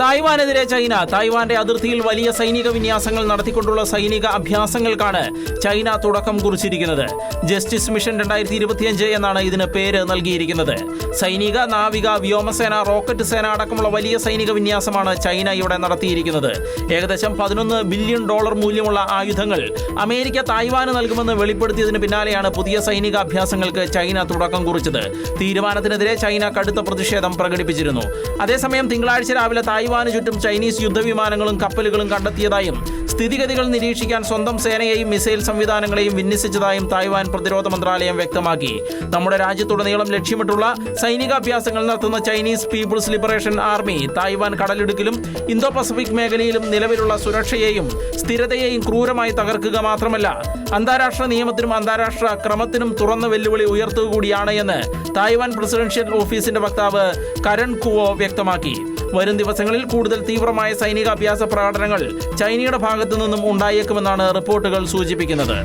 തായ്വാനെതിരെ China തായ്വാന്റെ അതിർത്തിയിൽ വലിയ സൈനിക വിന്യാസങ്ങൾ നടത്തിക്കൊണ്ടുള്ള സൈനിക അഭ്യാസങ്ങൾക്കാണ് ചൈന തുടക്കം കുറിച്ചിരിക്കുന്നത്. ജസ്റ്റിസ് മിഷൻ രണ്ടായിരത്തി ഇരുപത്തിയഞ്ച് എന്നാണ് ഇതിന് പേര് നൽകിയിരിക്കുന്നത്. സൈനിക നാവിക വ്യോമസേന റോക്കറ്റ് സേന അടക്കമുള്ള വലിയ സൈനിക വിന്യാസമാണ് ചൈന ഇവിടെ നടത്തിയിരിക്കുന്നത്. ഏകദേശം പതിനൊന്ന് ബില്യൺ ഡോളർ മൂല്യമുള്ള ആയുധങ്ങൾ അമേരിക്ക തായ്വാന് നൽകുമെന്ന് വെളിപ്പെടുത്തിയതിന് പിന്നാലെയാണ് പുതിയ സൈനിക അഭ്യാസങ്ങൾക്ക് ചൈന തുടക്കം കുറിച്ചത്. തീരുമാനത്തിനെതിരെ ചൈന കടുത്ത പ്രതിഷേധം പ്രകടിപ്പിച്ചിരുന്നു. അതേസമയം തിങ്കളാഴ്ച രാവിലെ തായ്വാന് ചുറ്റും ചൈനീസ് യുദ്ധവിമാനങ്ങളും കപ്പലുകളും കണ്ടെത്തിയതായും സ്ഥിതിഗതികൾ നിരീക്ഷിക്കാൻ സ്വന്തം സേനയെയും മിസൈൽ സംവിധാനങ്ങളെയും വിന്യസിച്ചതായും തായ്വാൻ പ്രതിരോധ മന്ത്രാലയം വ്യക്തമാക്കി. നമ്മുടെ രാജ്യത്തുടനീളം ലക്ഷ്യമിട്ടുള്ള സൈനികാഭ്യാസങ്ങൾ നടത്തുന്ന Chinese people's liberation army Taiwan കടലിടുക്കിലും Indo Pacific മേഖലയിലും നിലവിലുള്ള സുരക്ഷയെയും സ്ഥിരതയെയും ക്രൂരമായി തകർക്കുക മാത്രമല്ല അന്താരാഷ്ട്ര നിയമത്തിനും അന്താരാഷ്ട്ര ക്രമത്തിനും തുറന്ന വെല്ലുവിളി ഉയർത്തുക കൂടിയാണ് എന്ന് തായ്വാൻ പ്രസിഡൻഷ്യൽ ഓഫീസിന്റെ വക്താവ് കരൺ കുവോ വ്യക്തമാക്കി. വരും ദിവസങ്ങളിൽ കൂടുതൽ തീവ്രമായ സൈനിക അഭ്യാസ പ്രകടനങ്ങൾ ചൈനയുടെ ഭാഗത്തു നിന്നും ഉണ്ടായേക്കുമെന്നാണ് റിപ്പോർട്ടുകൾ സൂചിപ്പിക്കുന്നത്.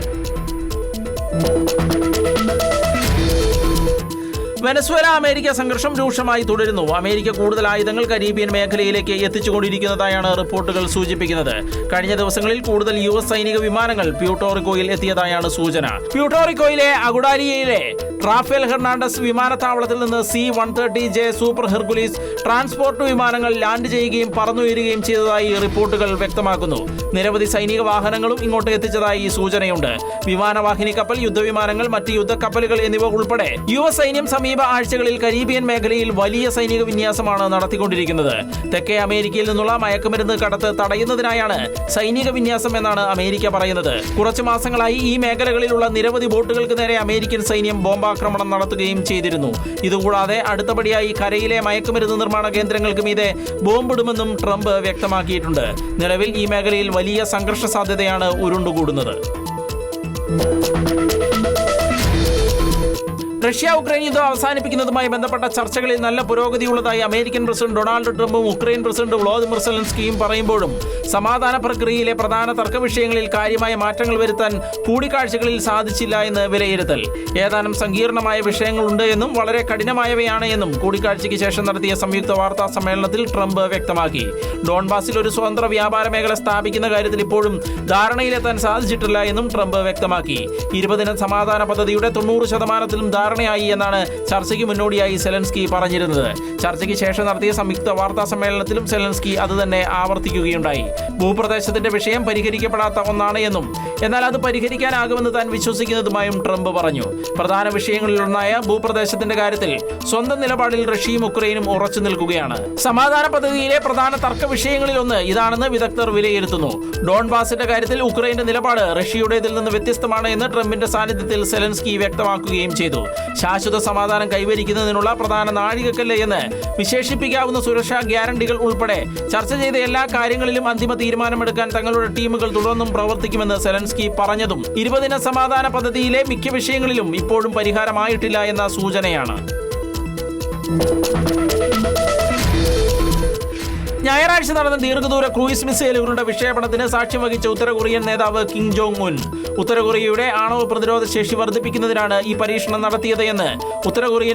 വെനസ്വേല അമേരിക്ക സംഘർഷം രൂക്ഷമായി തുടരുന്നു. അമേരിക്ക കൂടുതൽ ആയുധങ്ങൾ കരീബിയൻ മേഖലയിലേക്ക് എത്തിച്ചുകൊണ്ടിരിക്കുന്നതായാണ് റിപ്പോർട്ടുകൾ സൂചിപ്പിക്കുന്നത്. കഴിഞ്ഞ ദിവസങ്ങളിൽ കൂടുതൽ യു എസ് സൈനിക വിമാനങ്ങൾ പ്യൂട്ടോറിക്കോയിൽ എത്തിയതായാണ് സൂചന. പ്യൂട്ടോറിക്കോയിലെ അഗുഡാരിയയിലെ റാഫേൽ ഹെർണാണ്ടസ് വിമാനത്താവളത്തിൽ നിന്ന് C one thirty J super Hercules transport വിമാനങ്ങൾ ലാൻഡ് ചെയ്യുകയും പറന്നുയരുകയും ചെയ്തതായി റിപ്പോർട്ടുകൾ വ്യക്തമാക്കുന്നു. നിരവധി സൈനിക വാഹനങ്ങളും ഇങ്ങോട്ട് എത്തിച്ചതായി സൂചനയുണ്ട്. വിമാനവാഹിനി കപ്പൽ യുദ്ധവിമാനങ്ങൾ മറ്റ് യുദ്ധക്കപ്പലുകൾ എന്നിവ ഉൾപ്പെടെ യു എസ് സൈന്യം സമീപ ആഴ്ചകളിൽ കരീബിയൻ മേഖലയിൽ വലിയ സൈനിക വിന്യാസമാണ് നടത്തിക്കൊണ്ടിരിക്കുന്നത്. തെക്കേ അമേരിക്കയിൽ നിന്നുള്ള മയക്കുമരുന്ന് കടത്ത് തടയുന്നതിനായാണ് സൈനിക വിന്യാസം എന്നാണ് അമേരിക്ക പറയുന്നത്. കുറച്ചു മാസങ്ങളായി ഈ മേഖലകളിലുള്ള നിരവധി ബോട്ടുകൾക്ക് നേരെ അമേരിക്കൻ സൈന്യം ബോംബാക്രമണം നടത്തുകയും ചെയ്തിരുന്നു. ഇതുകൂടാതെ അടുത്തപടിയായി കരയിലെ മയക്കുമരുന്ന് നിർമ്മാണ കേന്ദ്രങ്ങൾക്ക് മീതെ ബോംബിടുമെന്നും ട്രംപ് വ്യക്തമാക്കിയിട്ടുണ്ട്. നിലവിൽ ഈ മേഖലയിൽ വലിയ സംഘർഷ സാധ്യതയാണ് ഉരുണ്ടുകൂടുന്നത്. റഷ്യ ഉക്രൈൻ യുദ്ധം അവസാനിപ്പിക്കുന്നതുമായി ബന്ധപ്പെട്ട ചർച്ചകളിൽ നല്ല പുരോഗതിയുള്ളതായി അമേരിക്കൻ പ്രസിഡന്റ് ഡൊണാൾഡ് ട്രംപും ഉക്രൈൻ പ്രസിഡന്റ് വ്ളോദിമിർ സെലൻസ്കിയും പറയുമ്പോഴും സമാധാന പ്രക്രിയയിലെ പ്രധാന തർക്ക വിഷയങ്ങളിൽ കാര്യമായ മാറ്റങ്ങൾ വരുത്താൻ കൂടിക്കാഴ്ചകളിൽ സാധിച്ചില്ല എന്ന് വിലയിരുത്തൽ. ഏതാനും സങ്കീർണമായ വിഷയങ്ങളുണ്ട് എന്നും വളരെ കഠിനമായവയാണ് എന്നും കൂടിക്കാഴ്ചയ്ക്ക് ശേഷം നടത്തിയ സംയുക്ത വാർത്താ സമ്മേളനത്തിൽ ട്രംപ് വ്യക്തമാക്കി. ഡോൺബാസിൽ ഒരു സ്വതന്ത്ര വ്യാപാര മേഖല സ്ഥാപിക്കുന്ന കാര്യത്തിൽ ഇപ്പോഴും ധാരണയിലെത്താൻ സാധിച്ചിട്ടില്ല എന്നും ട്രംപ് വ്യക്തമാക്കി. ഇരുപതിന സമാധാന പദ്ധതിയുടെ തൊണ്ണൂറ് ശതമാനത്തിലും ധാരണയായി എന്നാണ് ചർച്ചയ്ക്ക് മുന്നോടിയായി സെലൻസ്കി പറഞ്ഞിരുന്നത്. ചർച്ചയ്ക്ക് ശേഷം നടത്തിയ സംയുക്ത വാർത്താ സമ്മേളനത്തിലും സെലൻസ്കി അത് തന്നെ ആവർത്തിക്കുകയുണ്ടായി. ഭൂപ്രദേശത്തിന്റെ വിഷയം പരിഹരിക്കപ്പെടാത്ത ഒന്നാണ് എന്നും എന്നാൽ അത് പരിഹരിക്കാനാകുമെന്ന് താൻ വിശ്വസിക്കുന്നതുമായും ട്രംപ് പറഞ്ഞു. പ്രധാന വിഷയങ്ങളിലൊന്നായ ഭൂപ്രദേശത്തിന്റെ കാര്യത്തിൽ സ്വന്തം നിലപാടിൽ റഷ്യയും ഉക്രൈനും ഉറച്ചു നിൽക്കുകയാണ്. സമാധാന പദ്ധതിയിലെ പ്രധാന തർക്ക വിഷയങ്ങളിലൊന്ന് ഇതാണെന്ന് വിദഗ്ധർ വിലയിരുത്തുന്നു. ഡോൺബാസിന്റെ കാര്യത്തിൽ ഉക്രൈന്റെ നിലപാട് റഷ്യയുടേതിൽ നിന്ന് വ്യത്യസ്തമാണ് എന്ന് ട്രംപിന്റെ സാന്നിധ്യത്തിൽ സെലൻസ്കി വ്യക്തമാക്കുകയും ചെയ്തു. ശാശ്വത സമാധാനം കൈവരിക്കുന്നതിനുള്ള പ്രധാന നാഴികക്കല്ല് എന്ന് വിശേഷിപ്പിക്കാവുന്ന സുരക്ഷാ ഗ്യാരണ്ടികൾ ഉൾപ്പെടെ ചർച്ച ചെയ്ത എല്ലാ കാര്യങ്ങളിലും അന്തിമ തീരുമാനമെടുക്കാൻ തങ്ങളുടെ ടീമുകൾ തുടർന്നും പ്രവർത്തിക്കുമെന്ന് സെലൻസ്കി പറഞ്ഞതും ഇരുപതിന സമാധാന പദ്ധതിയിലെ മിക്ക വിഷയങ്ങളിലും ഇപ്പോഴും പരിഹാരമായിട്ടില്ല എന്ന സൂചനയാണ്. ഞായറാഴ്ച നടന്ന ദീർഘദൂര ക്രൂയിസ് മിസൈലുകളുടെ വിക്ഷേപണത്തിന് സാക്ഷ്യം വഹിച്ച ഉത്തര കൊറിയൻ നേതാവ് കിം ജോങ് ഉൻ. ഉത്തര കൊറിയയുടെ ആണവ പ്രതിരോധ ശേഷി വർദ്ധിപ്പിക്കുന്നതിനാണ് ഈ പരീക്ഷണം നടത്തിയത് എന്ന്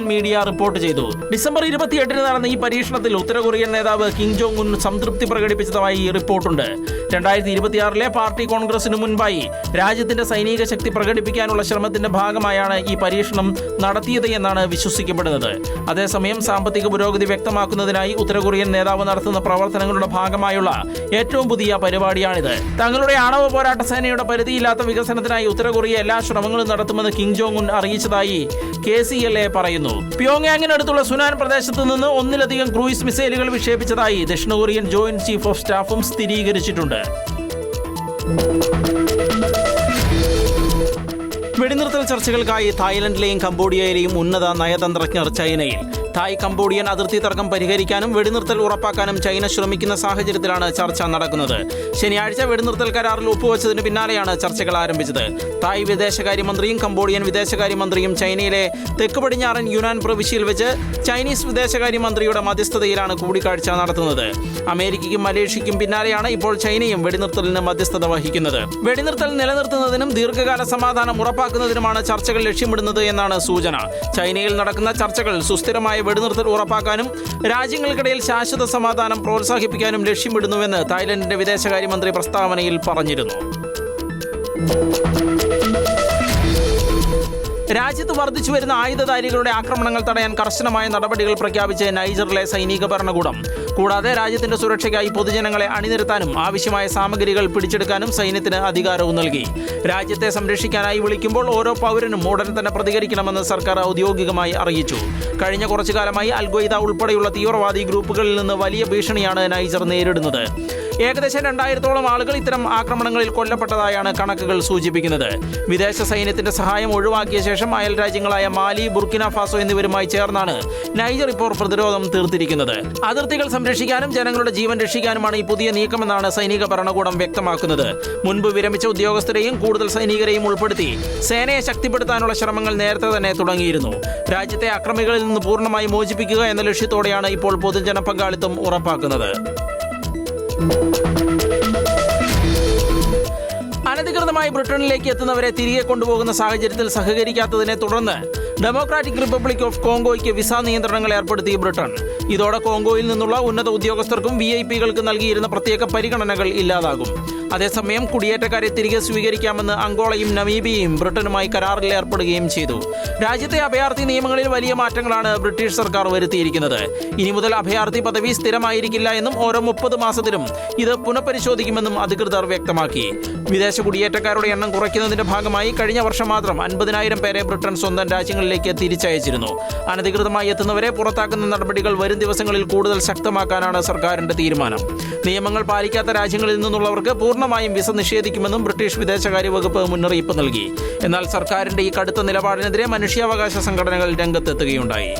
മീഡിയ റിപ്പോർട്ട് ചെയ്തു. ഡിസംബർ ഇരുപത്തിയെട്ടിന് നടന്ന ഈ പരീക്ഷണത്തിൽ ഉത്തരകൊറിയൻ നേതാവ് കിം ജോങ് ഉൻ സംതൃപ്തി പ്രകടിപ്പിച്ചതായി റിപ്പോർട്ടുണ്ട്. രണ്ടായിരത്തി ഇരുപത്തിയാറിലെ പാർട്ടി കോൺഗ്രസിന് മുൻപായി രാജ്യത്തിന്റെ സൈനിക ശക്തി പ്രകടിപ്പിക്കാനുള്ള ശ്രമത്തിന്റെ ഭാഗമായാണ് ഈ പരീക്ഷണം നടത്തിയത് എന്നാണ് വിശ്വസിക്കപ്പെടുന്നത്. അതേസമയം സാമ്പത്തിക പുരോഗതി വ്യക്തമാക്കുന്നതിനായി ഉത്തരകൊറിയൻ നേതാവ് നടത്തുന്ന പ്രവർത്തനങ്ങളുടെ ഭാഗമായുള്ള ഏറ്റവും പുതിയ പരിപാടിയാണിത്. തങ്ങളുടെ ആണവ പോരാട്ട സേനയുടെ പരിധിയില്ലാത്ത വികസനത്തിനായി ഉത്തര കൊറിയ എല്ലാ ശ്രമങ്ങളും നടത്തുമെന്ന് കിം ജോങ് ഉൻ അറിയിച്ചതായി കെ സി എൽ എ പറയുന്നു. പ്യോങ്യാങ്ങിനടുത്തുള്ള സുനാൻ പ്രദേശത്ത് നിന്ന് ഒന്നിലധികം ക്രൂയിസ് മിസൈലുകൾ വിക്ഷേപിച്ചതായി ദക്ഷിണ കൊറിയൻ ജോയിന്റ് ചീഫ് ഓഫ് സ്റ്റാഫും സ്ഥിരീകരിച്ചിട്ടുണ്ട്. വെടിനിർത്തൽ ചർച്ചകൾക്കായി തായ്ലൻഡിലെയും കംബോഡിയയിലെയും ഉന്നത നയതന്ത്രജ്ഞർ ചൈനയിൽ തായ് കംബോഡിയൻ അതിർത്തി തർക്കം പരിഹരിക്കാനും വെടിനിർത്തൽ ഉറപ്പാക്കാനും ചൈന ശ്രമിക്കുന്ന സാഹചര്യത്തിലാണ് ചർച്ച നടക്കുന്നത്. ശനിയാഴ്ച വെടിനിർത്തൽ കരാറിൽ ഒപ്പുവെച്ചതിന് പിന്നാലെയാണ് ചർച്ചകൾ ആരംഭിച്ചത്. തായ് വിദേശകാര്യമന്ത്രിയും കംബോഡിയൻ വിദേശകാര്യമന്ത്രിയും ചൈനയിലെ തെക്ക് പടിഞ്ഞാറൻ യുനാൻ പ്രവിശ്യയിൽ വെച്ച് ചൈനീസ് വിദേശകാര്യമന്ത്രിയുടെ മധ്യസ്ഥതയിലാണ് കൂടിക്കാഴ്ച നടത്തുന്നത്. അമേരിക്കയ്ക്കും മലേഷ്യയ്ക്കും പിന്നാലെയാണ് ഇപ്പോൾ ചൈനയും വെടിനിർത്തലിന് മധ്യസ്ഥത വഹിക്കുന്നത്. വെടിനിർത്തൽ നിലനിർത്തുന്നതിനും ദീർഘകാല സമാധാനം ഉറപ്പാക്കുന്നതിനുമാണ് ചർച്ചകൾ ലക്ഷ്യമിടുന്നത് എന്നാണ് സൂചന. ചൈനയിൽ നടക്കുന്ന ചർച്ചകൾ സുസ്ഥിരമായ വെടിനിർത്തൽ ഉറപ്പാക്കാനും രാജ്യങ്ങൾക്കിടയിൽ ശാശ്വത സമാധാനം പ്രോത്സാഹിപ്പിക്കാനും ലക്ഷ്യമിടുന്നുവെന്ന് തായ്ലൻഡിന്റെ വിദേശകാര്യമന്ത്രി പ്രസ്താവനയിൽ പറഞ്ഞിരുന്നു. രാജ്യത്ത് വർദ്ധിച്ചു വരുന്ന ആയുധധാരികളുടെ ആക്രമണങ്ങൾ തടയാൻ കർശനമായ നടപടികൾ പ്രഖ്യാപിച്ച് നൈജറിലെ സൈനിക ഭരണകൂടം. കൂടാതെ രാജ്യത്തിന്റെ സുരക്ഷയ്ക്കായി പൊതുജനങ്ങളെ അണിനിരത്താനും ആവശ്യമായ സാമഗ്രികൾ പിടിച്ചെടുക്കാനും സൈന്യത്തിന് അധികാരവും നൽകി. രാജ്യത്തെ സംരക്ഷിക്കാനായി വിളിക്കുമ്പോൾ ഓരോ പൗരനും ഉടൻ തന്നെ പ്രതികരിക്കണമെന്ന് സർക്കാർ ഔദ്യോഗികമായി അറിയിച്ചു. കഴിഞ്ഞ കുറച്ചു കാലമായി അൽഗൊയ്ദ ഉൾപ്പെടെയുള്ള തീവ്രവാദി ഗ്രൂപ്പുകളിൽ നിന്ന് വലിയ ഭീഷണിയാണ് നൈജർ നേരിടുന്നത്. ഏകദേശം രണ്ടായിരത്തോളം ആളുകൾ ഇത്തരം ആക്രമണങ്ങളിൽ കൊല്ലപ്പെട്ടതായാണ് കണക്കുകൾ സൂചിപ്പിക്കുന്നത്. വിദേശ സൈന്യത്തിന്റെ സഹായം ഒഴിവാക്കിയ ശേഷം അയൽ രാജ്യങ്ങളായ മാലി ബുർക്കിന ഫാസോ എന്നിവരുമായി ചേർന്നാണ് നൈജർ ഇപ്പോൾ പ്രതിരോധം തീർത്തിരിക്കുന്നത്. അതിർത്തികൾ സംരക്ഷിക്കാനും ജനങ്ങളുടെ ജീവൻ രക്ഷിക്കാനുമാണ് ഈ പുതിയ നീക്കമെന്നാണ് സൈനിക ഭരണകൂടം വ്യക്തമാക്കുന്നത്. മുൻപ് വിരമിച്ച ഉദ്യോഗസ്ഥരെയും കൂടുതൽ സൈനികരെയും ഉൾപ്പെടുത്തി സേനയെ ശക്തിപ്പെടുത്താനുള്ള ശ്രമങ്ങൾ നേരത്തെ തന്നെ തുടങ്ങിയിരുന്നു. രാജ്യത്തെ അക്രമികളിൽ നിന്ന് പൂർണമായി മോചിപ്പിക്കുക എന്ന ലക്ഷ്യത്തോടെയാണ് ഇപ്പോൾ പൊതുജന പങ്കാളിത്തം ഉറപ്പാക്കുന്നത്. അനധികൃതമായി ബ്രിട്ടനിലേക്ക് എത്തുന്നവരെ തിരികെ കൊണ്ടുപോകുന്ന സാഹചര്യത്തിൽ സഹകരിക്കാത്തതിനെ തുടർന്ന് ഡെമോക്രാറ്റിക് റിപ്പബ്ലിക് ഓഫ് കോങ്കോയ്ക്ക് വിസ നിയന്ത്രണങ്ങൾ ഏർപ്പെടുത്തി ബ്രിട്ടൻ. ഇതോടെ കോങ്കോയിൽ നിന്നുള്ള ഉന്നത ഉദ്യോഗസ്ഥർക്കും വി ഐ പികൾക്ക് നൽകിയിരുന്ന പ്രത്യേക പരിഗണനകൾ ഇല്ലാതാകും. അതേസമയം കുടിയേറ്റക്കാരെ തിരികെ സ്വീകരിക്കാമെന്ന് അങ്കോളയും നമീബിയയും ബ്രിട്ടനുമായി കരാറിൽ ഏർപ്പെടുകയും ചെയ്തു. രാജ്യത്തെ അഭയാർത്ഥി നിയമങ്ങളിൽ വലിയ മാറ്റങ്ങളാണ് ബ്രിട്ടീഷ് സർക്കാർ വരുത്തിയിരിക്കുന്നത്. ഇനി മുതൽ അഭയാർത്ഥി പദവി സ്ഥിരമായിരിക്കില്ല എന്നും ഓരോ മുപ്പത് മാസത്തിലും ഇത് പുനഃപരിശോധിക്കുമെന്നും അധികൃതർ വ്യക്തമാക്കി. വിദേശ കുടിയേറ്റക്കാരുടെ എണ്ണം കുറയ്ക്കുന്നതിന്റെ ഭാഗമായി കഴിഞ്ഞ വർഷം മാത്രം അൻപതിനായിരം പേരെ ബ്രിട്ടൻ സ്വന്തം രാജ്യങ്ങളിലേക്ക് തിരിച്ചയച്ചിരുന്നു. അനധികൃതമായി എത്തുന്നവരെ പുറത്താക്കുന്ന നടപടികൾ വരും ദിവസങ്ങളിൽ കൂടുതൽ ശക്തമാക്കാനാണ് സർക്കാരിന്റെ തീരുമാനം. നിയമങ്ങൾ പാലിക്കാത്ത രാജ്യങ്ങളിൽ നിന്നുള്ളവർക്ക് പൂർണമായും വിസ നിഷേധിക്കുമെന്നും ബ്രിട്ടീഷ് വിദേശകാര്യ വകുപ്പ് മുന്നറിയിപ്പ് നൽകി. എന്നാൽ സർക്കാരിന്റെ ഈ കടുത്ത നിലപാടിനെതിരെ മനുഷ്യാവകാശ സംഘടനകൾ രംഗത്തെത്തുകയുണ്ടായി.